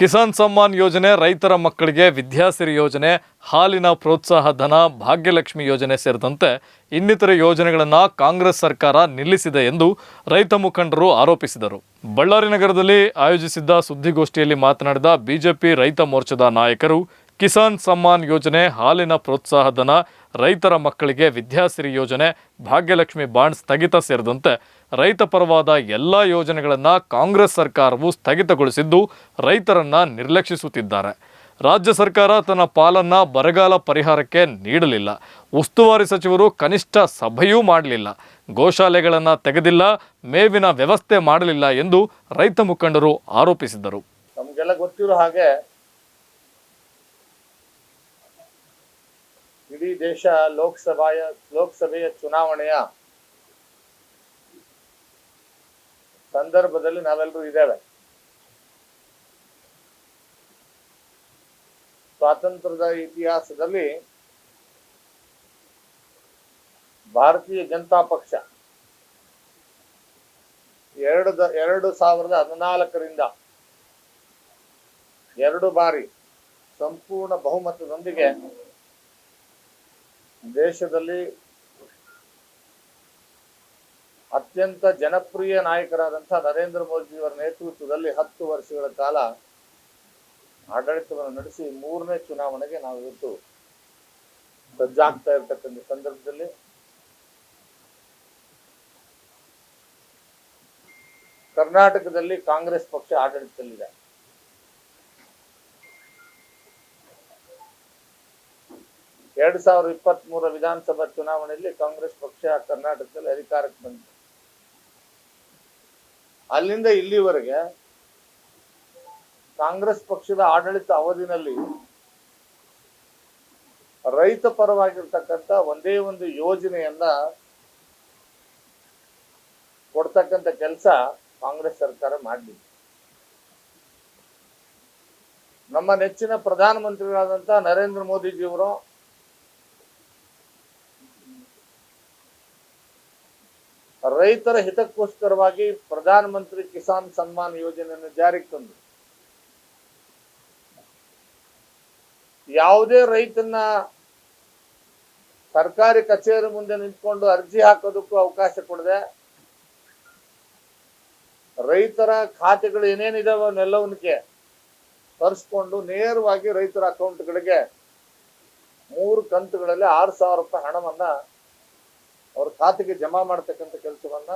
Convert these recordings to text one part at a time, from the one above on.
ಕಿಸಾನ್ ಸಮ್ಮಾನ್ ಯೋಜನೆ ರೈತರ ಮಕ್ಕಳಿಗೆ ವಿದ್ಯಾಸಿರಿ ಯೋಜನೆ, ಹಾಲಿನ ಪ್ರೋತ್ಸಾಹ ಧನ, ಭಾಗ್ಯಲಕ್ಷ್ಮಿ ಯೋಜನೆ ಸೇರಿದಂತೆ ಇನ್ನಿತರ ಯೋಜನೆಗಳನ್ನು ಕಾಂಗ್ರೆಸ್ ಸರ್ಕಾರ ನಿಲ್ಲಿಸಿದೆ ಎಂದು ರೈತ ಮುಖಂಡರು ಆರೋಪಿಸಿದರು. ಬಳ್ಳಾರಿ ನಗರದಲ್ಲಿ ಆಯೋಜಿಸಿದ್ದ ಸುದ್ದಿಗೋಷ್ಠಿಯಲ್ಲಿ ಮಾತನಾಡಿದ ಬಿಜೆಪಿ ರೈತ ಮೋರ್ಚಾದ ನಾಯಕರು, ಕಿಸಾನ್ ಸಮ್ಮಾನ್ ಯೋಜನೆ, ಹಾಲಿನ ಪ್ರೋತ್ಸಾಹ ಧನ, ರೈತರ ಮಕ್ಕಳಿಗೆ ವಿದ್ಯಾಸಿರಿ ಯೋಜನೆ, ಭಾಗ್ಯಲಕ್ಷ್ಮಿ ಬಾಂಡ್ ಸ್ಥಗಿತ ಸೇರಿದಂತೆ ರೈತ ಪರವಾದ ಎಲ್ಲ ಯೋಜನೆಗಳನ್ನು ಕಾಂಗ್ರೆಸ್ ಸರ್ಕಾರವು ಸ್ಥಗಿತಗೊಳಿಸಿದ್ದು ರೈತರನ್ನ ನಿರ್ಲಕ್ಷಿಸುತ್ತಿದ್ದಾರೆ. ರಾಜ್ಯ ಸರ್ಕಾರ ತನ್ನ ಪಾಲನ್ನು ಬರಗಾಲ ಪರಿಹಾರಕ್ಕೆ ನೀಡಲಿಲ್ಲ. ಉಸ್ತುವಾರಿ ಸಚಿವರು ಕನಿಷ್ಠ ಸಭೆಯೂ ಮಾಡಲಿಲ್ಲ. ಗೋಶಾಲೆಗಳನ್ನು ತೆಗೆದಿಲ್ಲ, ಮೇವಿನ ವ್ಯವಸ್ಥೆ ಮಾಡಲಿಲ್ಲ ಎಂದು ರೈತ ಮುಖಂಡರು ಆರೋಪಿಸಿದರು ನಮಗೆಲ್ಲ ಗೊತ್ತಿರೋ ಹಾಗೆ ಇಡೀ ದೇಶ ಲೋಕಸಭೆಯ ಲೋಕಸಭೆಯ ಚುನಾವಣೆಯ ಸಂದರ್ಭದಲ್ಲಿ ನಾವೆಲ್ಲರೂ ಇದ್ದೇವೆ. ಸ್ವಾತಂತ್ರ್ಯದ ಇತಿಹಾಸದಲ್ಲಿ ಭಾರತೀಯ ಜನತಾ ಪಕ್ಷ ಎರಡು ಎರಡು ಸಾವಿರದ ಹದಿನಾಲ್ಕರಿಂದ ಎರಡು ಬಾರಿ ಸಂಪೂರ್ಣ ಬಹುಮತದೊಂದಿಗೆ ದೇಶದಲ್ಲಿ ಅತ್ಯಂತ ಜನಪ್ರಿಯ ನಾಯಕರಾದಂಥ ನರೇಂದ್ರ ಮೋದಿಯವರ ನೇತೃತ್ವದಲ್ಲಿ ಹತ್ತು ವರ್ಷಗಳ ಕಾಲ ಆಡಳಿತವನ್ನು ನಡೆಸಿ ಮೂರನೇ ಚುನಾವಣೆಗೆ ನಾವು ಇವತ್ತು ಸಜ್ಜಾಗ್ತಾ ಇರತಕ್ಕಂಥ ಸಂದರ್ಭದಲ್ಲಿ ಕರ್ನಾಟಕದಲ್ಲಿ ಕಾಂಗ್ರೆಸ್ ಪಕ್ಷ ಆಡಳಿತದಲ್ಲಿದೆ. ಎರಡ್ ಸಾವಿರದ ಇಪ್ಪತ್ತ್ ಮೂರ ವಿಧಾನಸಭಾ ಚುನಾವಣೆಯಲ್ಲಿ ಕಾಂಗ್ರೆಸ್ ಪಕ್ಷ ಕರ್ನಾಟಕದಲ್ಲಿ ಅಧಿಕಾರಕ್ಕೆ ಬಂತು ಅಲ್ಲಿಂದ ಇಲ್ಲಿವರೆಗೆ ಕಾಂಗ್ರೆಸ್ ಪಕ್ಷದ ಆಡಳಿತ ಅವಧಿನಲ್ಲಿ ರೈತ ಪರವಾಗಿರ್ತಕ್ಕಂಥ ಒಂದೇ ಒಂದು ಯೋಜನೆಯನ್ನ ಕೊಡ್ತಕ್ಕಂಥ ಕೆಲಸ ಕಾಂಗ್ರೆಸ್ ಸರ್ಕಾರ ಮಾಡಲಿಲ್ಲ. ನಮ್ಮ ನೆಚ್ಚಿನ ಪ್ರಧಾನಮಂತ್ರಿಗಳಾದಂಥ ನರೇಂದ್ರ ಮೋದಿಜಿಯವರು ರೈತರ ಹಿತಕ್ಕೋಸ್ಕರವಾಗಿ ಪ್ರಧಾನಮಂತ್ರಿ ಕಿಸಾನ್ ಸನ್ಮಾನ್ ಯೋಜನೆಯನ್ನು ಜಾರಿಗೆ ತಂದು ಯಾವುದೇ ರೈತನ ಸರ್ಕಾರಿ ಕಚೇರಿ ಮುಂದೆ ನಿಂತ್ಕೊಂಡು ಅರ್ಜಿ ಹಾಕೋದಕ್ಕೂ ಅವಕಾಶ ಕೊಡದೆ ರೈತರ ಖಾತೆಗಳು ಏನೇನಿದಾವೆ ಅವನ್ನೆಲ್ಲವನ್ನಕ್ಕೆ ತರಿಸ್ಕೊಂಡು ನೇರವಾಗಿ ರೈತರ ಅಕೌಂಟ್ಗಳಿಗೆ ಮೂರು ಕಂತುಗಳಲ್ಲಿ ಆರು ಸಾವಿರ ರೂಪಾಯಿ ಹಣವನ್ನ ಅವ್ರ ಖಾತೆಗೆ ಜಮಾ ಮಾಡತಕ್ಕಂತ ಕೆಲಸವನ್ನ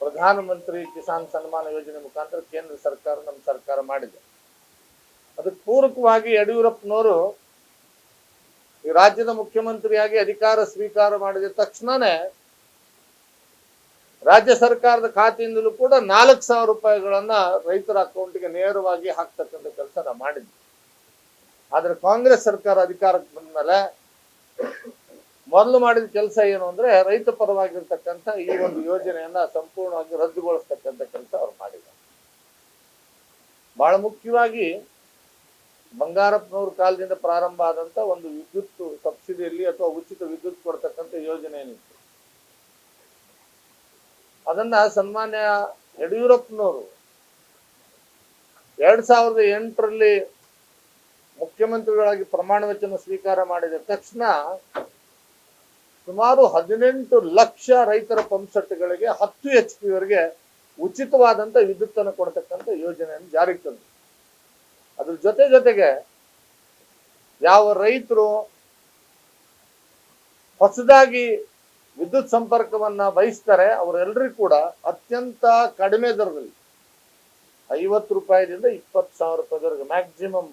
ಪ್ರಧಾನಮಂತ್ರಿ ಕಿಸಾನ್ ಸನ್ಮಾನ ಯೋಜನೆ ಮುಖಾಂತರ ಕೇಂದ್ರ ಸರ್ಕಾರ ನಮ್ಮ ಸರ್ಕಾರ ಮಾಡಿದೆ. ಅದಕ್ಕೆ ಪೂರಕವಾಗಿ ಯಡಿಯೂರಪ್ಪನವರು ಈ ರಾಜ್ಯದ ಮುಖ್ಯಮಂತ್ರಿಯಾಗಿ ಅಧಿಕಾರ ಸ್ವೀಕಾರ ಮಾಡಿದ ತಕ್ಷಣನೇ ರಾಜ್ಯ ಸರ್ಕಾರದ ಖಾತೆಯಿಂದಲೂ ಕೂಡ ನಾಲ್ಕು ಸಾವಿರ ರೂಪಾಯಿಗಳನ್ನ ರೈತರ ಅಕೌಂಟ್ಗೆ ನೇರವಾಗಿ ಹಾಕ್ತಕ್ಕಂಥ ಕೆಲಸ ನಾವು ಮಾಡಿದ್ವಿ. ಆದ್ರೆ ಕಾಂಗ್ರೆಸ್ ಸರ್ಕಾರ ಅಧಿಕಾರಕ್ಕೆ ಬಂದ ಮೇಲೆ ಮೊದಲು ಮಾಡಿದ ಕೆಲಸ ಏನು ಅಂದ್ರೆ ರೈತ ಪರವಾಗಿರ್ತಕ್ಕಂಥ ಈ ಒಂದು ಯೋಜನೆಯನ್ನ ಸಂಪೂರ್ಣವಾಗಿ ರದ್ದುಗೊಳಿಸ್ತಕ್ಕಂಥ ಕೆಲಸ ಅವ್ರು ಮಾಡಿದ್ದಾರೆ ಬಹಳ ಮುಖ್ಯವಾಗಿ ಬಂಗಾರಪ್ಪನವ್ರ ಕಾಲದಿಂದ ಪ್ರಾರಂಭ ಆದಂತ ಒಂದು ವಿದ್ಯುತ್ ಸಬ್ಸಿಡಿಯಲ್ಲಿ ಅಥವಾ ಉಚಿತ ವಿದ್ಯುತ್ ಕೊಡ್ತಕ್ಕಂಥ ಯೋಜನೆ ಏನಿತ್ತು? ಅದನ್ನ ಸನ್ಮಾನ್ಯ ಯಡಿಯೂರಪ್ಪನವರು ಎರಡ್ ಸಾವಿರದ ಎಂಟರಲ್ಲಿ ಮುಖ್ಯಮಂತ್ರಿಗಳಾಗಿ ಪ್ರಮಾಣ ವಚನ ಸ್ವೀಕಾರ ಮಾಡಿದ ತಕ್ಷಣ ಸುಮಾರು ಹದಿನೆಂಟು ಲಕ್ಷ ರೈತರ ಪಂಪ್ಸೆಟ್ಗಳಿಗೆ ಹತ್ತು ಎಚ್ ಪಿ ಉಚಿತವಾದಂತ ವಿದ್ಯುತ್ತನ್ನು ಕೊಡ್ತಕ್ಕಂಥ ಯೋಜನೆಯನ್ನು ಜಾರಿಗೆ ತಂದರು. ಅದ್ರ ಜೊತೆ ಜೊತೆಗೆ ಯಾವ ರೈತರು ಹೊಸದಾಗಿ ವಿದ್ಯುತ್ ಸಂಪರ್ಕವನ್ನ ಬಯಸ್ತಾರೆ ಅವರೆಲ್ಲರಿಗೂ ಕೂಡ ಅತ್ಯಂತ ಕಡಿಮೆ ದರದಲ್ಲಿ ಐವತ್ತು ರೂಪಾಯಿದಿಂದ ಇಪ್ಪತ್ತು ಸಾವಿರ ರೂಪಾಯಿವರೆಗೆ ಮ್ಯಾಕ್ಸಿಮಮ್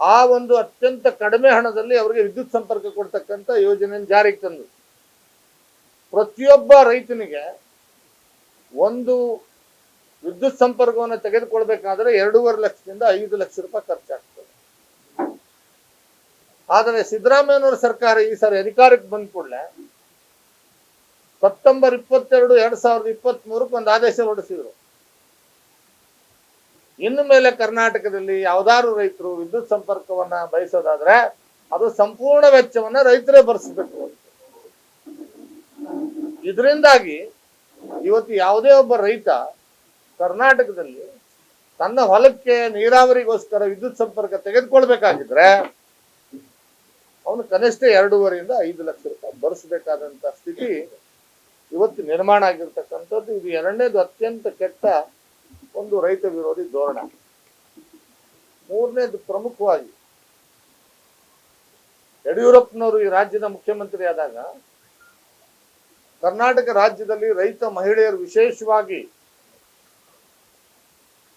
ಆ ಒಂದು ಅತ್ಯಂತ ಕಡಿಮೆ ಹಣದಲ್ಲಿ ಅವರಿಗೆ ವಿದ್ಯುತ್ ಸಂಪರ್ಕ ಕೊಡ್ತಕ್ಕಂಥ ಯೋಜನೆಯನ್ನು ಜಾರಿಗೆ ತಂದು ಪ್ರತಿಯೊಬ್ಬ ರೈತನಿಗೆ ಒಂದು ವಿದ್ಯುತ್ ಸಂಪರ್ಕವನ್ನು ತೆಗೆದುಕೊಳ್ಬೇಕಾದ್ರೆ ಎರಡೂವರೆ ಲಕ್ಷದಿಂದ ಐದು ಲಕ್ಷ ರೂಪಾಯಿ ಖರ್ಚಾಗ್ತದೆ. ಆದರೆ ಸಿದ್ದರಾಮಯ್ಯನವರ ಸರ್ಕಾರ ಈ ಸಾರಿ ಅಧಿಕಾರಕ್ಕೆ ಬಂದ ಕೂಡಲೇ ಸೆಪ್ಟೆಂಬರ್ ಇಪ್ಪತ್ತೆರಡು, ಎರಡ್ ಸಾವಿರದ ಇಪ್ಪತ್ತ್ ಮೂರಕ್ಕೆ ಒಂದು ಆದೇಶ ಹೊರಡಿಸಿದ್ರು. ಇನ್ನು ಮೇಲೆ ಕರ್ನಾಟಕದಲ್ಲಿ ಯಾವ್ದಾದ್ರು ರೈತರು ವಿದ್ಯುತ್ ಸಂಪರ್ಕವನ್ನ ಬಯಸೋದಾದ್ರೆ ಅದು ಸಂಪೂರ್ಣ ವೆಚ್ಚವನ್ನ ರೈತರೇ ಭರಿಸಬೇಕು. ಇದರಿಂದಾಗಿ ಇವತ್ತು ಯಾವುದೇ ಒಬ್ಬ ರೈತ ಕರ್ನಾಟಕದಲ್ಲಿ ತನ್ನ ಹೊಲಕ್ಕೆ ನೀರಾವರಿಗೋಸ್ಕರ ವಿದ್ಯುತ್ ಸಂಪರ್ಕ ತೆಗೆದುಕೊಳ್ಬೇಕಾಗಿದ್ರೆ ಅವನು ಕನಿಷ್ಠ ಎರಡೂವರೆಯಿಂದ ಐದು ಲಕ್ಷ ರೂಪಾಯಿ ಭರಿಸಬೇಕಾದಂತ ಸ್ಥಿತಿ ಇವತ್ತು ನಿರ್ಮಾಣ ಆಗಿರ್ತಕ್ಕಂಥದ್ದು. ಇದು ಎರಡನೇದು ಅತ್ಯಂತ ಕೆಟ್ಟ ಒಂದು ರೈತ ವಿರೋಧಿ ಧೋರಣೆ. ಮೂರನೇದು ಪ್ರಮುಖವಾಗಿ, ಯಡಿಯೂರಪ್ಪನವರು ಈ ರಾಜ್ಯದ ಮುಖ್ಯಮಂತ್ರಿ ಆದಾಗ ಕರ್ನಾಟಕ ರಾಜ್ಯದಲ್ಲಿ ರೈತ ಮಹಿಳೆಯರು ವಿಶೇಷವಾಗಿ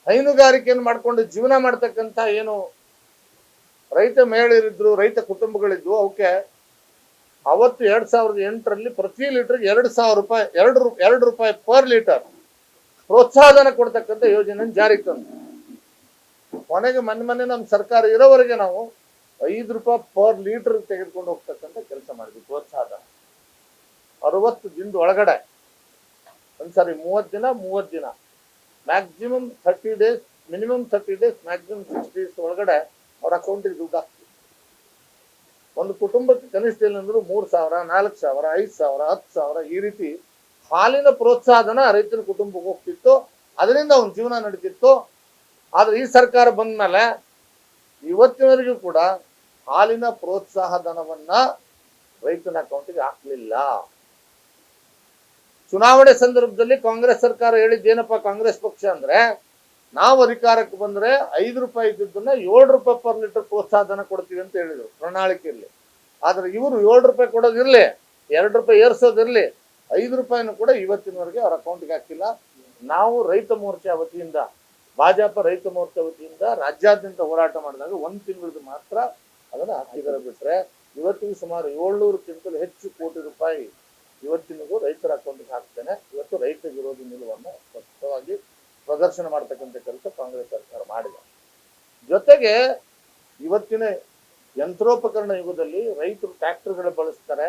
ಹೈನುಗಾರಿಕೆಯನ್ನು ಮಾಡಿಕೊಂಡು ಜೀವನ ಮಾಡ್ತಕ್ಕಂಥ ಏನು ರೈತ ಮಹಿಳೆಯರಿದ್ರು, ರೈತ ಕುಟುಂಬಗಳಿದ್ವು, ಅವಕ್ಕೆ ಅವತ್ತು ಎರಡ್ ಸಾವಿರದ ಎಂಟರಲ್ಲಿ ಪ್ರತಿ ಲೀಟರ್ ಎರಡು ಸಾವಿರ ರೂಪಾಯಿ, ಎರಡು ಎರಡು ರೂಪಾಯಿ ಪರ್ ಲೀಟರ್ ಪ್ರೋತ್ಸಾಹಧನ ಕೊಡ್ತಕ್ಕಂಥ ಯೋಜನೆ ಜಾರಿಗೆ ತಂದು ಕೊನೆಗೆ ಮನೆ ಮನೆ ನಮ್ಮ ಸರ್ಕಾರ ಇರೋವರೆಗೆ ನಾವು ಐದು ರೂಪಾಯಿ ಪರ್ ಲೀಟರ್ ತೆಗೆದುಕೊಂಡು ಹೋಗ್ತಕ್ಕಂಥ ಕೆಲಸ ಮಾಡಿದ್ವಿ ಪ್ರೋತ್ಸಾಹ ಅರವತ್ತು ದಿನದ ಒಳಗಡೆ. ಒಂದ್ಸರಿ ಮೂವತ್ತು ದಿನ ಮೂವತ್ತು ದಿನ. Maximum thirty days minimum thirty days maximum six days ಒಳಗಡೆ ಅವ್ರ ಅಕೌಂಟಿಗೆ ದುಡ್ಡು ಹಾಕ್ತೀವಿ ಒಂದು ಕುಟುಂಬಕ್ಕೆ ಕನಿಷ್ಠ ಇಲ್ಲಂದ್ರೂ ಮೂರು ಸಾವಿರ, ನಾಲ್ಕು ಸಾವಿರ, ಐದು ಸಾವಿರ, ಹತ್ತು ಸಾವಿರ ಈ ರೀತಿ ಹಾಲಿನ ಪ್ರೋತ್ಸಾಹನ ರೈತನ ಕುಟುಂಬಕ್ಕೆ ಹೋಗ್ತಿತ್ತು. ಅದರಿಂದ ಅವನ ಜೀವನ ನಡೀತಿತ್ತು. ಆದ್ರೆ ಈ ಸರ್ಕಾರ ಬಂದ ಮೇಲೆ ಇವತ್ತಿನವರೆಗೂ ಕೂಡ ಹಾಲಿನ ಪ್ರೋತ್ಸಾಹ ಧನವನ್ನ ರೈತನ ಅಕೌಂಟ್ಗೆ ಹಾಕ್ಲಿಲ್ಲ. ಚುನಾವಣೆ ಸಂದರ್ಭದಲ್ಲಿ ಕಾಂಗ್ರೆಸ್ ಸರ್ಕಾರ ಹೇಳಿದ್ದೇನಪ್ಪ ಕಾಂಗ್ರೆಸ್ ಪಕ್ಷ ಅಂದ್ರೆ ನಾವು ಅಧಿಕಾರಕ್ಕೆ ಬಂದ್ರೆ ಐದು ರೂಪಾಯಿ ಇದ್ದಿದ್ದನ್ನ ಏಳು ರೂಪಾಯಿ ಪರ್ ಲೀಟರ್ ಪ್ರೋತ್ಸಾಹ ಧನ ಕೊಡ್ತೀವಿ ಅಂತ ಹೇಳಿದ್ರು ಪ್ರಣಾಳಿಕೆಯಲ್ಲಿ. ಆದ್ರೆ ಇವರು ಏಳು ರೂಪಾಯಿ ಕೊಡೋದಿರ್ಲಿ ಎರಡು ರೂಪಾಯಿ ಏರ್ಸೋದಿರ್ಲಿ ಐದು ರೂಪಾಯಿನೂ ಕೂಡ ಇವತ್ತಿನವರೆಗೆ ಅವ್ರ ಅಕೌಂಟ್ಗೆ ಹಾಕಿಲ್ಲ. ನಾವು ರೈತ ಮೋರ್ಚಾ ವತಿಯಿಂದ, ಭಾಜಪ ರೈತ ಮೋರ್ಚಾ ವತಿಯಿಂದ ರಾಜ್ಯಾದ್ಯಂತ ಹೋರಾಟ ಮಾಡಿದಾಗ ಒಂದು ತಿಂಗಳದ್ದು ಮಾತ್ರ ಅದನ್ನು ಹಾಕಿದರೆ ಬಿಟ್ಟರೆ ಇವತ್ತಿಗೂ ಸುಮಾರು ಏಳ್ನೂರಕ್ಕಿಂತಲೂ ಹೆಚ್ಚು ಕೋಟಿ ರೂಪಾಯಿ ಇವತ್ತಿನಿಗೂ ರೈತರ ಅಕೌಂಟ್ಗೆ ಹಾಕ್ತೇನೆ. ಇವತ್ತು ರೈತ ವಿರೋಧಿ ನಿಲುವನ್ನು ಸ್ಪಷ್ಟವಾಗಿ ಪ್ರದರ್ಶನ ಮಾಡ್ತಕ್ಕಂಥ ಕೆಲಸ ಕಾಂಗ್ರೆಸ್ ಸರ್ಕಾರ ಮಾಡಿದೆ. ಜೊತೆಗೆ ಇವತ್ತಿನ ಯಂತ್ರೋಪಕರಣ ಯುಗದಲ್ಲಿ ರೈತರು ಟ್ರ್ಯಾಕ್ಟರ್ಗಳು ಬಳಸ್ತಾರೆ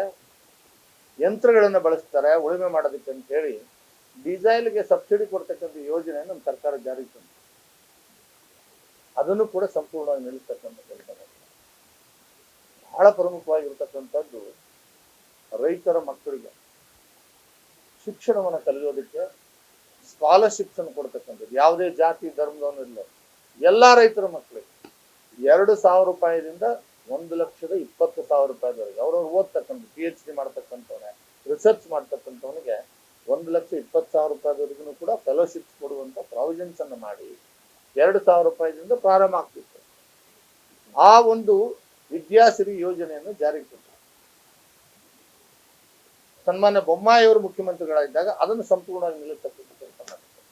ಯಂತ್ರಗಳನ್ನು ಬಳಸ್ತಾರೆ, ಉಳುಮೆ ಮಾಡೋದಕ್ಕೆ ಅಂತ ಹೇಳಿ ಡೀಸೆಲ್ಗೆ ಸಬ್ಸಿಡಿ ಕೊಡ್ತಕ್ಕಂಥ ಯೋಜನೆ ನಮ್ಮ ಸರ್ಕಾರ ಜಾರಿಗೆ ತಂದಿದೆ. ಅದನ್ನು ಕೂಡ ಸಂಪೂರ್ಣವಾಗಿ ನಿಲ್ಲಿಸ್ತಕ್ಕಂಥ ಕೆಲಸ. ಬಹಳ ಪ್ರಮುಖವಾಗಿರ್ತಕ್ಕಂಥದ್ದು ರೈತರ ಮಕ್ಕಳಿಗೆ ಶಿಕ್ಷಣವನ್ನು ಕಲಿಯೋದಕ್ಕೆ ಸ್ಕಾಲರ್ಶಿಪ್ಸ್ ಅನ್ನು ಕೊಡ್ತಕ್ಕಂಥದ್ದು. ಯಾವುದೇ ಜಾತಿ ಧರ್ಮದವನು ಇಲ್ಲ. ಎಲ್ಲ ರೈತರ ಮಕ್ಕಳಿಗೆ ಎರಡು ಸಾವಿರ ರೂಪಾಯಿದಿಂದ ಒಂದು ಲಕ್ಷದ ಇಪ್ಪತ್ತು ಸಾವಿರ ರೂಪಾಯಿವರೆಗೆ ಅವ್ರವ್ರು ಓದ್ತಕ್ಕಂಥ ಪಿ ಎಚ್ ಡಿ ಮಾಡ್ತಕ್ಕಂಥವನೇ ರಿಸರ್ಚ್ ಮಾಡ್ತಕ್ಕಂಥವನಿಗೆ ಒಂದು ಲಕ್ಷ ಇಪ್ಪತ್ತು ಸಾವಿರ ರೂಪಾಯಿವರೆಗೂ ಕೂಡ ಫೆಲೋಶಿಪ್ಸ್ ಕೊಡುವಂತ ಪ್ರಾವಿಷನ್ಸ್ ಅನ್ನು ಮಾಡಿ ಎರಡು ಸಾವಿರ ರೂಪಾಯಿದಿಂದ ಪ್ರಾರಂಭ ಆಗ್ತಿತ್ತು. ಆ ಒಂದು ವಿದ್ಯಾಸಿರಿ ಯೋಜನೆಯನ್ನು ಜಾರಿಗೆ ತಂದರು. ಸನ್ಮಾನ್ಯ ಬೊಮ್ಮಾಯಿಯವರು ಮುಖ್ಯಮಂತ್ರಿಗಳಾಗಿದ್ದಾಗ ಅದನ್ನು ಸಂಪೂರ್ಣವಾಗಿ ನಿಲ್ಲಿಸ್ತಕ್ಕಂಥ ಕೆಲಸ ಮಾಡಿದ್ದಾರೆ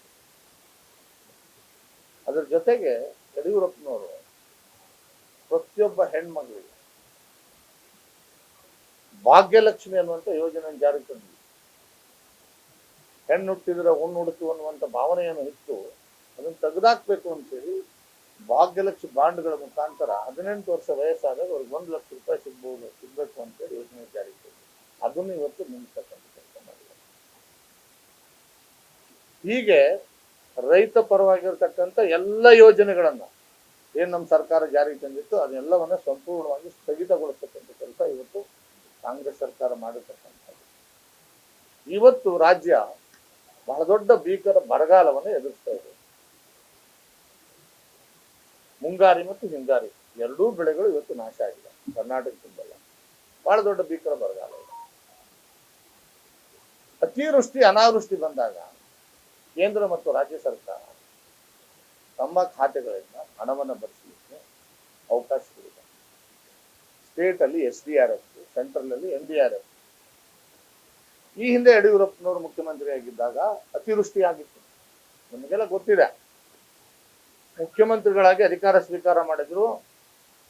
ಅದರ ಜೊತೆಗೆ ಯಡಿಯೂರಪ್ಪನವರು ಪ್ರತಿಯೊಬ್ಬ ಹೆಣ್ಮಗಳಿಗೆ ಭಾಗ್ಯಲಕ್ಷ್ಮಿ ಅನ್ನುವಂಥ ಯೋಜನೆ ಜಾರಿಗೆ ತಂದಿದೆ. ಹೆಣ್ಣು ಹುಟ್ಟಿದ್ರೆ ಹುಣ್ಣು ಹುಡುಕು ಅನ್ನುವಂಥ ಭಾವನೆಯನ್ನು ಇತ್ತು ಅದನ್ನು ತೆಗೆದಾಕ್ಬೇಕು ಅಂತೇಳಿ ಭಾಗ್ಯಲಕ್ಷ್ಮಿ ಬಾಂಡ್ಗಳ ಮುಖಾಂತರ ಹದಿನೆಂಟು ವರ್ಷ ವಯಸ್ಸಾದಾಗ ಅವ್ರಿಗೆ ಒಂದು ಲಕ್ಷ ರೂಪಾಯಿ ಸಿಗ್ಬೋದು, ಸಿಗ್ಬೇಕು ಅಂತೇಳಿ ಯೋಜನೆ ಜಾರಿಗೆ ತಂದಿದೆ. ಅದನ್ನು ಇವತ್ತು ನಿಲ್ಲಿಸ್ತಕ್ಕಂಥ ಕೆಲಸ ಮಾಡಿದೆ ಹೀಗೆ ರೈತ ಪರವಾಗಿರ್ತಕ್ಕಂಥ ಎಲ್ಲ ಯೋಜನೆಗಳನ್ನ ಏನ್ ನಮ್ಮ ಸರ್ಕಾರ ಜಾರಿಗೆ ತಂದಿತ್ತು, ಅದೆಲ್ಲವನ್ನ ಸಂಪೂರ್ಣವಾಗಿ ಸ್ಥಗಿತಗೊಳಿಸ್ತಕ್ಕಂಥ ಕೆಲಸ ಇವತ್ತು ಕಾಂಗ್ರೆಸ್ ಸರ್ಕಾರ ಮಾಡಿರ್ತಕ್ಕಂಥದ್ದು. ಇವತ್ತು ರಾಜ್ಯ ಬಹಳ ದೊಡ್ಡ ಭೀಕರ ಬರಗಾಲವನ್ನು ಎದುರಿಸ್ತಾ ಇದೆ. ಮುಂಗಾರಿ ಮತ್ತು ಹಿಂಗಾರಿ ಎರಡೂ ಬೆಳೆಗಳು ಇವತ್ತು ನಾಶ ಆಗಿದೆ. ಕರ್ನಾಟಕ ತುಂಬಲ್ಲ. ಬಹಳ ದೊಡ್ಡ ಭೀಕರ ಬರಗಾಲ ಇದೆ. ಅತಿವೃಷ್ಟಿ, ಅನಾವೃಷ್ಟಿ ಬಂದಾಗ ಕೇಂದ್ರ ಮತ್ತು ರಾಜ್ಯ ಸರ್ಕಾರ ತಮ್ಮ ಖಾತೆಗಳಿಂದ ಹಣವನ್ನು ಭರಿಸಲಿಕ್ಕೆ ಅವಕಾಶಗಳಿದೆ ಸ್ಟೇಟಲ್ಲಿ S D R F central ಅಲ್ಲಿ ಎನ್ ಡಿ ಆರ್ ಎಫ್. ಈ ಹಿಂದೆ ಯಡಿಯೂರಪ್ಪನವರು ಮುಖ್ಯಮಂತ್ರಿ ಆಗಿದ್ದಾಗ ಅತಿವೃಷ್ಟಿ ಆಗಿತ್ತು ನಮಗೆಲ್ಲ ಗೊತ್ತಿದೆ. ಮುಖ್ಯಮಂತ್ರಿಗಳಾಗಿ ಅಧಿಕಾರ ಸ್ವೀಕಾರ ಮಾಡಿದ್ರು.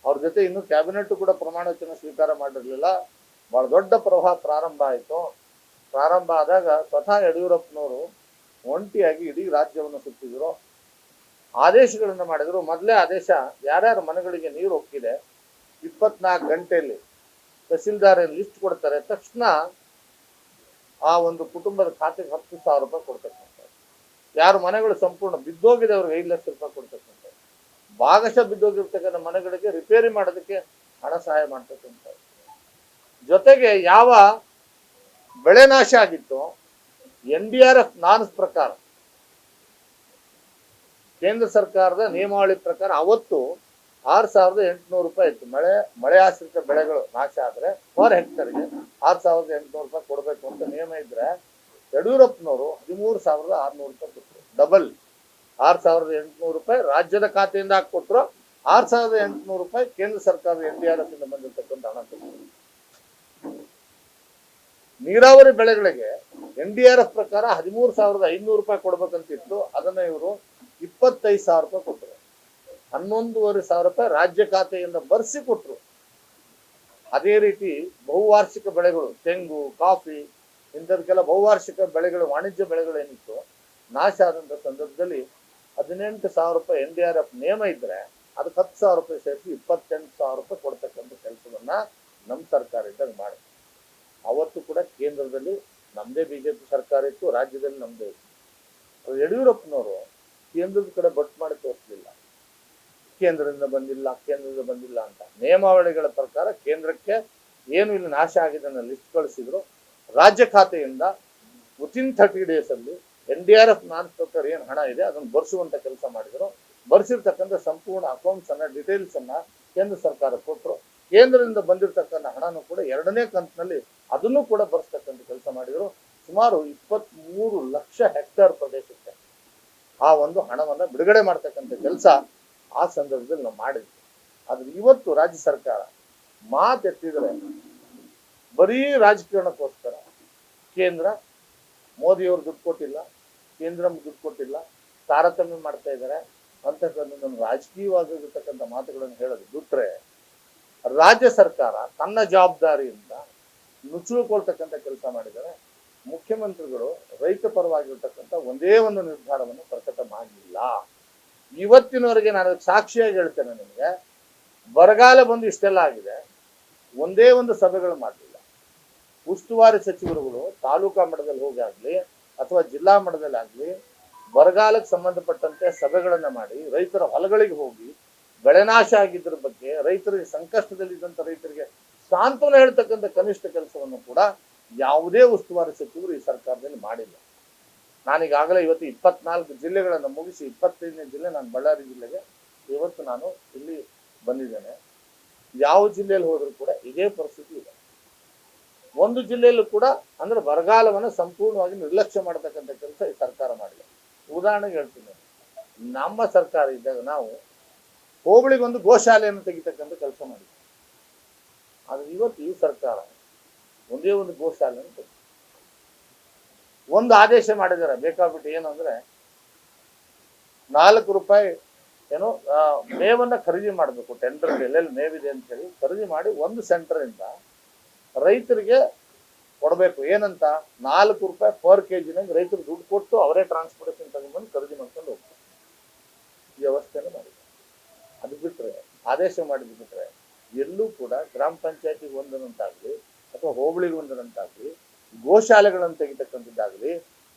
ಅವ್ರ ಜೊತೆ ಇನ್ನು ಕ್ಯಾಬಿನೆಟ್ ಕೂಡ ಪ್ರಮಾಣ ವಚನ ಸ್ವೀಕಾರ ಮಾಡಿರಲಿಲ್ಲ. ಬಹಳ ದೊಡ್ಡ ಪ್ರವಾಹ ಪ್ರಾರಂಭ ಆಯಿತು. ಪ್ರಾರಂಭ ಆದಾಗ ಸ್ವತಃ ಯಡಿಯೂರಪ್ಪನವರು ಒಂಟಿಯಾಗಿ ಇಡೀ ರಾಜ್ಯವನ್ನು ಸುತ್ತಿದ್ರು. ಆದೇಶಗಳನ್ನು ಮಾಡಿದ್ರು. ಮೊದಲೇ ಆದೇಶ ಯಾರ್ಯಾರ ಮನೆಗಳಿಗೆ ನೀರು ಹೋಗ್ತಿದೆ ಇಪ್ಪತ್ನಾಲ್ಕು ಗಂಟೆಯಲ್ಲಿ ತಹಸೀಲ್ದಾರ್ ಲಿಸ್ಟ್ ಕೊಡ್ತಾರೆ. ತಕ್ಷಣ ಆ ಒಂದು ಕುಟುಂಬದ ಖಾತೆಗೆ ಹತ್ತು ಸಾವಿರ ರೂಪಾಯಿ ಕೊಡ್ತಕ್ಕಂಥದ್ದು. ಯಾರು ಮನೆಗಳು ಸಂಪೂರ್ಣ ಬಿದ್ದೋಗಿದೆ, ಅವ್ರಿಗೆ ಐದು ಲಕ್ಷ ರೂಪಾಯಿ ಕೊಡ್ತಕ್ಕಂಥದ್ದು. ಭಾಗಶಃ ಬಿದ್ದೋಗಿರ್ತಕ್ಕಂಥ ಮನೆಗಳಿಗೆ ರಿಪೇರಿ ಮಾಡೋದಕ್ಕೆ ಹಣ ಸಹಾಯ ಮಾಡ್ತಕ್ಕಂಥದ್ದು. ಜೊತೆಗೆ ಯಾವ ಬೆಳೆ ನಾಶ ಆಗಿತ್ತು, N D R F norms ಪ್ರಕಾರ, ಕೇಂದ್ರ ಸರ್ಕಾರದ ನಿಯಮಾವಳಿ ಪ್ರಕಾರ ಅವತ್ತು ಆರು ಸಾವಿರದ ಎಂಟುನೂರು ರೂಪಾಯಿ ಇತ್ತು. ಮಳೆ ಮಳೆ ಆಶ್ರಿತ ಬೆಳೆಗಳು ನಾಶ ಆದ್ರೆ ಪರ್ ಹೆಕ್ಟರ್ಗೆ ಆರು ಸಾವಿರದ ಎಂಟುನೂರು ರೂಪಾಯಿ ಕೊಡಬೇಕು ಅಂತ ನಿಯಮ ಇದ್ರೆ ಯಡಿಯೂರಪ್ಪನವರು ಹದಿಮೂರು ಸಾವಿರದ ಆರ್ನೂರು ರೂಪಾಯಿ ಕೊಟ್ಟರು ಡಬಲ್. ಆರು ಸಾವಿರದ ಎಂಟುನೂರು ರೂಪಾಯಿ ರಾಜ್ಯದ ಖಾತೆಯಿಂದ ಹಾಕೊಟ್ರು ಆರು ಸಾವಿರದ ಎಂಟುನೂರು ರೂಪಾಯಿ ಕೇಂದ್ರ ಸರ್ಕಾರದ ಎನ್ ಡಿ ಆರ್ ಎಫ್ ಇಂದ ಬಂದಿರತಕ್ಕಂಥ ಹಣ ಕೊಟ್ಟರು ನೀರಾವರಿ ಬೆಳೆಗಳಿಗೆ ಎನ್ ಡಿ ಆರ್ ಎಫ್ ಪ್ರಕಾರ ಹದಿಮೂರು ಸಾವಿರದ ಐನೂರು ರೂಪಾಯಿ ಕೊಡ್ಬೇಕಂತಿತ್ತು. ಅದನ್ನ ಇವರು ಇಪ್ಪತ್ತೈದು ಸಾವಿರ ರೂಪಾಯಿ ಕೊಟ್ಟರು ಹನ್ನೊಂದೂವರೆ ಸಾವಿರ ರೂಪಾಯಿ ರಾಜ್ಯ ಖಾತೆಯಿಂದ ಬರ್ಸಿ ಕೊಟ್ಟರು ಅದೇ ರೀತಿ ಬಹುವಾರ್ಷಿಕ ಬೆಳೆಗಳು, ತೆಂಗು, ಕಾಫಿ, ಇಂಥದಕ್ಕೆಲ್ಲ ಬಹುವಾರ್ಷಿಕ ಬೆಳೆಗಳು, ವಾಣಿಜ್ಯ ಬೆಳೆಗಳು ಏನಿತ್ತು, ನಾಶ ಆದಂಥ ಸಂದರ್ಭದಲ್ಲಿ ಹದಿನೆಂಟು ಸಾವಿರ ರೂಪಾಯಿ ಎನ್ ಡಿ ಆರ್ ಎಫ್ ನಿಯಮ ಇದ್ರೆ ಅದಕ್ಕೆ ಹತ್ತು ಸಾವಿರ ರೂಪಾಯಿ ಸೇರಿಸಿ ಇಪ್ಪತ್ತೆಂಟು ಸಾವಿರ ರೂಪಾಯಿ ಕೊಡ್ತಕ್ಕಂಥ ಕೆಲಸವನ್ನ ನಮ್ಮ ಸರ್ಕಾರ ಇದ್ದಾಗ ಮಾಡಿ ಅವತ್ತು ಕೂಡ ಕೇಂದ್ರದಲ್ಲಿ ನಮ್ಮದೇ ಬಿಜೆಪಿ ಸರ್ಕಾರ ಇತ್ತು, ರಾಜ್ಯದಲ್ಲಿ ನಮ್ಮದೇ ಇತ್ತು. ಯಡಿಯೂರಪ್ಪನವರು ಕೇಂದ್ರದ ಕಡೆ ಬಟ್ ಮಾಡಿ ತೋರಿಸಲಿಲ್ಲ. ಕೇಂದ್ರದಿಂದ ಬಂದಿಲ್ಲ ಕೇಂದ್ರದಿಂದ ಬಂದಿಲ್ಲ ಅಂತ. ನಿಯಮಾವಳಿಗಳ ಪ್ರಕಾರ ಕೇಂದ್ರಕ್ಕೆ ಏನು ಇಲ್ಲಿ ನಾಶ ಆಗಿದೆ ಅನ್ನೋ ಲಿಸ್ಟ್ ಕಳಿಸಿದ್ರು. ರಾಜ್ಯ ಖಾತೆಯಿಂದ ವಿತಿನ್ ಥರ್ಟಿ ಡೇಸ್ ಅಲ್ಲಿ ಎನ್ ಡಿ ಆರ್ ಎಫ್ ನಾನ್ ಪ್ರಕಾರ ಏನು ಹಣ ಇದೆ, ಅದನ್ನು ಬರ್ಸುವಂತ ಕೆಲಸ ಮಾಡಿದ್ರು. ಬರ್ಸಿರ್ತಕ್ಕಂಥ ಸಂಪೂರ್ಣ ಅಕೌಂಟ್ಸ್ ಅನ್ನ ಡೀಟೇಲ್ಸ್ ಅನ್ನ ಕೇಂದ್ರ ಸರ್ಕಾರ ಕೊಟ್ಟರು ಕೇಂದ್ರದಿಂದ ಬಂದಿರತಕ್ಕಂಥ ಹಣನೂ ಕೂಡ ಎರಡನೇ ಕಂತಿನಲ್ಲಿ ಅದನ್ನು ಕೂಡ ಬರ್ಸ್ತಕ್ಕಂಥ ಕೆಲಸ ಮಾಡಿದ್ರು. ಸುಮಾರು ಇಪ್ಪತ್ತ್ ಮೂರು ಲಕ್ಷ ಹೆಕ್ಟೇರ್ ಪ್ರದೇಶಕ್ಕೆ ಆ ಒಂದು ಹಣವನ್ನ ಬಿಡುಗಡೆ ಮಾಡ್ತಕ್ಕಂಥ ಕೆಲಸ ಆ ಸಂದರ್ಭದಲ್ಲಿ ನಾವು ಮಾಡಿದ್ವಿ. ಆದ್ರೆ ಇವತ್ತು ರಾಜ್ಯ ಸರ್ಕಾರ ಮಾತೆತ್ತಿದ್ರೆ ಬರೀ ರಾಜಕಾರಣಕ್ಕೋಸ್ಕರ ಕೇಂದ್ರ ಮೋದಿಯವರು ದುಡ್ಡು ಕೊಟ್ಟಿಲ್ಲ, ಕೇಂದ್ರ ದುಡ್ಡು ಕೊಟ್ಟಿಲ್ಲ, ತಾರತಮ್ಯ ಮಾಡ್ತಾ ಇದ್ದಾರೆ ಅಂತಕ್ಕಂಥ ರಾಜಕೀಯವಾಗಿರ್ತಕ್ಕಂಥ ಮಾತುಗಳನ್ನು ಹೇಳೋದು ಬಿಟ್ರೆ ರಾಜ್ಯ ಸರ್ಕಾರ ತನ್ನ ಜವಾಬ್ದಾರಿಯಿಂದ ನುಚ್ಚುಕೊಳ್ತಕ್ಕಂಥ ಕೆಲಸ ಮಾಡಿದರೆ ಮುಖ್ಯಮಂತ್ರಿಗಳು ರೈತ ಪರವಾಗಿರ್ತಕ್ಕಂಥ ಒಂದೇ ಒಂದು ನಿರ್ಧಾರವನ್ನು ಪ್ರಕಟ ಮಾಡಲಿಲ್ಲ ಇವತ್ತಿನವರೆಗೆ ನಾನು ಸಾಕ್ಷಿಯಾಗಿ ಹೇಳ್ತೇನೆ ನಿಮಗೆ, ಬರಗಾಲ ಬಂದು ಇಷ್ಟೆಲ್ಲ ಆಗಿದೆ. ಒಂದೇ ಒಂದು ಸಭೆಗಳು ಮಾಡಲಿಲ್ಲ. ಉಸ್ತುವಾರಿ ಸಚಿವರುಗಳು ತಾಲೂಕಾ ಮಟ್ಟದಲ್ಲಿ ಹೋಗಿ ಆಗ್ಲಿ ಅಥವಾ ಜಿಲ್ಲಾ ಮಟ್ಟದಲ್ಲಿ ಆಗ್ಲಿ ಬರಗಾಲಕ್ಕೆ ಸಂಬಂಧಪಟ್ಟಂತೆ ಸಭೆಗಳನ್ನು ಮಾಡಿ ರೈತರ ಹೊಲಗಳಿಗೆ ಹೋಗಿ ಬೆಳೆನಾಶ ಆಗಿದ್ದರ ಬಗ್ಗೆ, ರೈತರಿಗೆ ಸಂಕಷ್ಟದಲ್ಲಿದ್ದಂಥ ರೈತರಿಗೆ ಸಾಂತ್ವನ ಹೇಳ್ತಕ್ಕಂಥ ಕನಿಷ್ಠ ಕೆಲಸವನ್ನು ಕೂಡ ಯಾವುದೇ ಉಸ್ತುವಾರಿ ಸಚಿವರು ಈ ಸರ್ಕಾರದಲ್ಲಿ ಮಾಡಿಲ್ಲ. ನಾನೀಗಾಗಲೇ ಇವತ್ತು ಇಪ್ಪತ್ನಾಲ್ಕು ಜಿಲ್ಲೆಗಳನ್ನು ಮುಗಿಸಿ ಇಪ್ಪತ್ತೈದನೇ ಜಿಲ್ಲೆ ನಾನು ಬಳ್ಳಾರಿ ಜಿಲ್ಲೆಗೆ ಇವತ್ತು ನಾನು ಇಲ್ಲಿ ಬಂದಿದ್ದೇನೆ. ಯಾವ ಜಿಲ್ಲೆಯಲ್ಲಿ ಹೋದರೂ ಕೂಡ ಇದೇ ಪರಿಸ್ಥಿತಿ ಇದೆ. ಒಂದು ಜಿಲ್ಲೆಯಲ್ಲೂ ಕೂಡ ಅಂದ್ರೆ ಬರಗಾಲವನ್ನು ಸಂಪೂರ್ಣವಾಗಿ ನಿರ್ಲಕ್ಷ್ಯ ಮಾಡತಕ್ಕಂಥ ಕೆಲಸ ಈ ಸರ್ಕಾರ ಮಾಡಿದೆ. ಉದಾಹರಣೆಗೆ ಹೇಳ್ತೀನಿ. ನಮ್ಮ ಸರ್ಕಾರ ಇದ್ದಾಗ ನಾವು ಹೋಬಳಿಗೊಂದು ಗೋಶಾಲೆಯನ್ನು ತೆಗಿತಕ್ಕಂಥ ಕೆಲಸ ಮಾಡಿದ್ವಿ. ಆದರೆ ಇವತ್ತು ಈ ಸರ್ಕಾರ ಒಂದೇ ಒಂದು ಗೋಶಾಲೆಯನ್ನು ತೆಗ್ದಿದೆ. ಒಂದು ಆದೇಶ ಮಾಡಿದ್ದಾರೆ ಬೇಕಾಗ್ಬಿಟ್ಟು ಏನು ಅಂದ್ರೆ ನಾಲ್ಕು ರೂಪಾಯಿ ಏನು ಮೇವನ್ನ ಖರೀದಿ ಮಾಡಬೇಕು ಟೆಂಡರ್ ಎಲ್ಲೆಲ್ಲಿ ಮೇವಿದೆ ಅಂತ ಹೇಳಿ ಖರೀದಿ ಮಾಡಿ ಒಂದು ಸೆಂಟರ್ ಇಂದ ರೈತರಿಗೆ ಕೊಡಬೇಕು. ಏನಂತ? ನಾಲ್ಕು ರೂಪಾಯಿ ಪರ್ ಕೆ ಜಿನಾಗ ರೈತರು ದುಡ್ಡು ಕೊಟ್ಟು ಅವರೇ ಟ್ರಾನ್ಸ್ಪೋರ್ಟೇಷನ್ ತಗೊಂಡ್ಬಂದು ಖರೀದಿ ಮಾಡ್ಕೊಂಡು ಹೋಗ್ತಾರೆ ಈ ವ್ಯವಸ್ಥೆನ ಮಾಡಿದ್ದಾರೆ. ಅದು ಬಿಟ್ಟರೆ ಆದೇಶ ಮಾಡಿದ್ ಬಿಟ್ರೆ ಎಲ್ಲೂ ಕೂಡ ಗ್ರಾಮ ಪಂಚಾಯತಿಗೆ ಒಂದನಂತಾಗಲಿ ಅಥವಾ ಹೋಬಳಿಗೆ ಒಂದನಂತಾಗ್ಲಿ ಗೋಶಾಲೆಗಳನ್ನು ತೆಗಿತಕ್ಕಂಥದ್ದಾಗಲಿ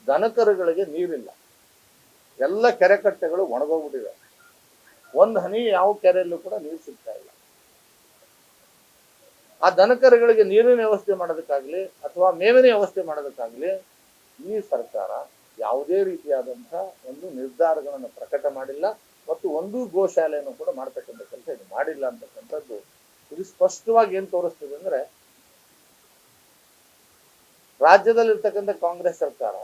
ದನಕರುಗಳಿಗೆ ನೀರಿಲ್ಲ. ಎಲ್ಲ ಕೆರೆ ಕಟ್ಟೆಗಳು ಒಣಗೋಗ್ಬಿಟ್ಟಿವೆ. ಒಂದು ಹನಿ ಯಾವ ಕೆರೆಯಲ್ಲೂ ಕೂಡ ನೀರು ಸಿಗ್ತಾ ಇಲ್ಲ. ಆ ದನಕರುಗಳಿಗೆ ನೀರಿನ ವ್ಯವಸ್ಥೆ ಮಾಡೋದಕ್ಕಾಗ್ಲಿ ಅಥವಾ ಮೇವಿನ ವ್ಯವಸ್ಥೆ ಮಾಡೋದಕ್ಕಾಗ್ಲಿ ಈ ಸರ್ಕಾರ ಯಾವುದೇ ರೀತಿಯಾದಂತಹ ಒಂದು ನಿರ್ಧಾರಗಳನ್ನು ಪ್ರಕಟ ಮಾಡಿಲ್ಲ ಮತ್ತು ಒಂದು ಗೋಶಾಲೆಯನ್ನು ಕೂಡ ಮಾಡ್ತಕ್ಕಂಥ ಕೆಲಸ ಇದು ಮಾಡಿಲ್ಲ ಅಂತಕ್ಕಂಥದ್ದು ಇದು ಸ್ಪಷ್ಟವಾಗಿ ಏನು ತೋರಿಸ್ತದೆ ಅಂದ್ರೆ ರಾಜ್ಯದಲ್ಲಿರ್ತಕ್ಕಂಥ ಕಾಂಗ್ರೆಸ್ ಸರ್ಕಾರ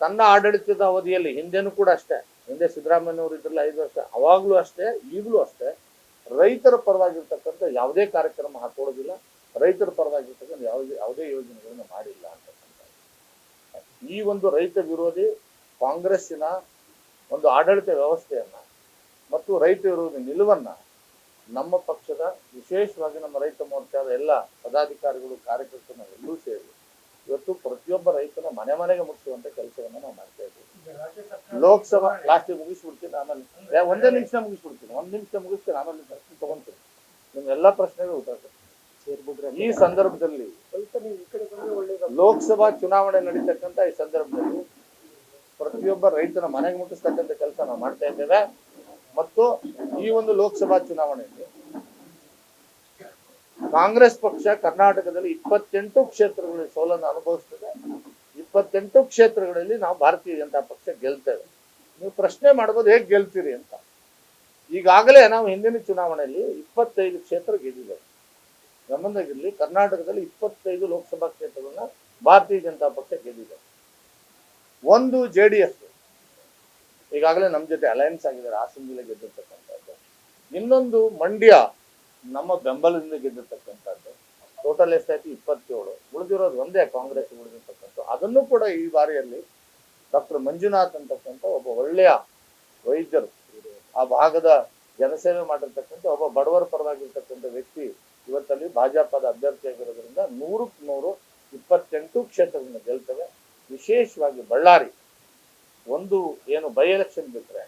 ತನ್ನ ಆಡಳಿತದ ಅವಧಿಯಲ್ಲಿ, ಹಿಂದೆನೂ ಕೂಡ ಅಷ್ಟೇ, ಹಿಂದೆ ಸಿದ್ದರಾಮಯ್ಯವರು ಇದ್ರಲ್ಲ ಐದು ವರ್ಷ, ಅವಾಗ್ಲೂ ಅಷ್ಟೇ, ಈಗಲೂ ಅಷ್ಟೇ, ರೈತರ ಪರವಾಗಿರ್ತಕ್ಕಂಥ ಯಾವುದೇ ಕಾರ್ಯಕ್ರಮ ಹಾಕೊಳ್ಳೋದಿಲ್ಲ ರೈತರ ಪರವಾಗಿರ್ತಕ್ಕಂಥ ಯಾವುದೇ ಯಾವುದೇ ಯೋಜನೆಗಳನ್ನು ಮಾಡಿಲ್ಲ ಅಂತಕ್ಕಂಥ ಈ ಒಂದು ರೈತ ವಿರೋಧಿ ಕಾಂಗ್ರೆಸ್ಸಿನ ಒಂದು ಆಡಳಿತ ವ್ಯವಸ್ಥೆಯನ್ನ ಮತ್ತು ರೈತ ವಿರೋಧಿ ನಿಲುವನ್ನ ನಮ್ಮ ಪಕ್ಷದ ವಿಶೇಷವಾಗಿ ನಮ್ಮ ರೈತ ಮೋರ್ಚಾದ ಎಲ್ಲ ಪದಾಧಿಕಾರಿಗಳು ಕಾರ್ಯಕರ್ತರು ನಾವೆಲ್ಲರೂ ಸೇರಿ ಇವತ್ತು ಪ್ರತಿಯೊಬ್ಬ ರೈತನ ಮನೆ ಮನೆಗೆ ಮುಟ್ಟಿಸುವಂತ ಕೆಲಸವನ್ನು ನಾವು ಮಾಡ್ತಾ ಇದ್ದೀವಿ. ಲೋಕಸಭಾ ಲಾಸ್ಟಿಗೆ ಮುಗಿಸ್ಬಿಡ್ತೀನಿ ಆಮೇಲೆ ಒಂದೇ ನಿಮಿಷ ಮುಗಿಸ್ಬಿಡ್ತೀನಿ ಒಂದ್ ನಿಮಿಷ ಮುಗಿಸ್ತೀನಿ ಆಮೇಲೆ ತಗೊಂತೀನಿ. ನಿಮ್ ಎಲ್ಲಾ ಪ್ರಶ್ನೆಗಳು ಉತ್ತರ. ಈ ಸಂದರ್ಭದಲ್ಲಿ ಲೋಕಸಭಾ ಚುನಾವಣೆ ನಡೀತಕ್ಕಂತ ಈ ಸಂದರ್ಭದಲ್ಲಿ ಪ್ರತಿಯೊಬ್ಬ ರೈತನ ಮನೆಗೆ ಮುಟ್ಟಿಸ್ತಕ್ಕಂಥ ಕೆಲಸ ನಾವು ಮಾಡ್ತಾ ಇದ್ದೇವೆ. ಮತ್ತು ಈ ಒಂದು ಲೋಕಸಭಾ ಚುನಾವಣೆಯಲ್ಲಿ ಕಾಂಗ್ರೆಸ್ ಪಕ್ಷ ಕರ್ನಾಟಕದಲ್ಲಿ ಇಪ್ಪತ್ತೆಂಟು ಕ್ಷೇತ್ರಗಳಲ್ಲಿ ಸೋಲನ್ನು ಅನುಭವಿಸ್ತದೆ. ಇಪ್ಪತ್ತೆಂಟು ಕ್ಷೇತ್ರಗಳಲ್ಲಿ ನಾವು ಭಾರತೀಯ ಜನತಾ ಪಕ್ಷ ಗೆಲ್ತೇವೆ. ನೀವು ಪ್ರಶ್ನೆ ಮಾಡ್ಬೋದು ಹೇಗೆ ಗೆಲ್ತೀರಿ ಅಂತ. ಈಗಾಗಲೇ ನಾವು ಹಿಂದಿನ ಚುನಾವಣೆಯಲ್ಲಿ ಇಪ್ಪತ್ತೈದು ಕ್ಷೇತ್ರ ಗೆದ್ದಿದ್ದೇವೆ. ಗಮನದಾಗಿರ್ಲಿ ಕರ್ನಾಟಕದಲ್ಲಿ ಇಪ್ಪತ್ತೈದು ಲೋಕಸಭಾ ಕ್ಷೇತ್ರಗಳನ್ನ ಭಾರತೀಯ ಜನತಾ ಪಕ್ಷ ಗೆದ್ದಿದೆ. ಒಂದು ಜೆ ಡಿ ಎಸ್ ಈಗಾಗಲೇ ನಮ್ಮ ಜೊತೆ ಅಲಯನ್ಸ್ ಆಗಿದ್ದಾರೆ ಹಾಸನ ಜಿಲ್ಲೆ ಗೆದ್ದಿರ್ತಕ್ಕಂಥದ್ದು. ಇನ್ನೊಂದು ಮಂಡ್ಯ ನಮ್ಮ ಬೆಂಬಲದಿಂದ ಗೆದ್ದಿರ್ತಕ್ಕಂಥದ್ದು. ಟೋಟಲ್ ಎಷ್ಟಾಯ್ತು ಇಪ್ಪತ್ತೇಳು. ಉಳಿದಿರೋದು ಒಂದೇ ಕಾಂಗ್ರೆಸ್ ಉಳಿದಿರ್ತಕ್ಕಂಥ ಅದನ್ನು ಕೂಡ ಈ ಬಾರಿಯಲ್ಲಿ ಡಾಕ್ಟರ್ ಮಂಜುನಾಥ್ ಅಂತಕ್ಕಂಥ ಒಬ್ಬ ಒಳ್ಳೆಯ ವೈದ್ಯರು. ಆ ಭಾಗದ ಜನಸೇವೆ ಮಾಡಿರ್ತಕ್ಕಂಥ ಒಬ್ಬ ಬಡವರ ಪರವಾಗಿರ್ತಕ್ಕಂಥ ವ್ಯಕ್ತಿ ಇವತ್ತಲ್ಲಿ ಭಾಜಪದ ಅಭ್ಯರ್ಥಿಯಾಗಿರೋದ್ರಿಂದ ನೂರಕ್ಕೆ ನೂರು ಇಪ್ಪತ್ತೆಂಟು ಕ್ಷೇತ್ರಗಳನ್ನ ಗೆಲ್ತವೆ. ವಿಶೇಷವಾಗಿ ಬಳ್ಳಾರಿ. ಒಂದು ಏನು ಬೈ ಎಲೆಕ್ಷನ್ ಬಿಟ್ಟರೆ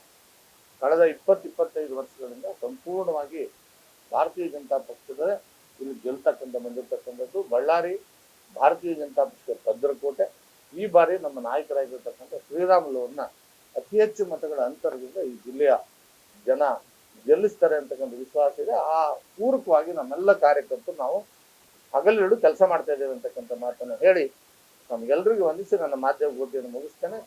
ಕಳೆದ ಇಪ್ಪತ್ತು ಇಪ್ಪತ್ತೈದು ವರ್ಷಗಳಿಂದ ಸಂಪೂರ್ಣವಾಗಿ ಭಾರತೀಯ ಜನತಾ ಪಕ್ಷದ ಇಲ್ಲಿ ಗೆಲ್ತಕ್ಕಂಥ, ಬಂದಿರತಕ್ಕಂಥದ್ದು ಬಳ್ಳಾರಿ, ಭಾರತೀಯ ಜನತಾ ಪಕ್ಷದ ಭದ್ರಕೋಟೆ, ಈ ಬಾರಿ ನಮ್ಮ ನಾಯಕರಾಗಿರ್ತಕ್ಕಂಥ ಶ್ರೀರಾಮುಲುವನ್ನ ಅತಿ ಹೆಚ್ಚು ಮತಗಳ ಅಂತರದಿಂದ ಈ ಜಿಲ್ಲೆಯ ಜನ ಗೆಲ್ಲಿಸ್ತಾರೆ ಅಂತಕ್ಕಂಥ ವಿಶ್ವಾಸ ಇದೆ. ಆ ಪೂರಕವಾಗಿ ನಮ್ಮೆಲ್ಲ ಕಾರ್ಯಕರ್ತರು ನಾವು ಹಗಲಿಡು ಕೆಲಸ ಮಾಡ್ತಾ ಇದ್ದೇವೆ ಅಂತಕ್ಕಂಥ ಮಾತನ್ನು ಹೇಳಿ ನಮಗೆಲ್ಲರಿಗೂ ವಂದಿಸಿ ನನ್ನ ಮಾಧ್ಯಮ ಗೋಟಿಯನ್ನು ಮುಗಿಸ್ತೇನೆ.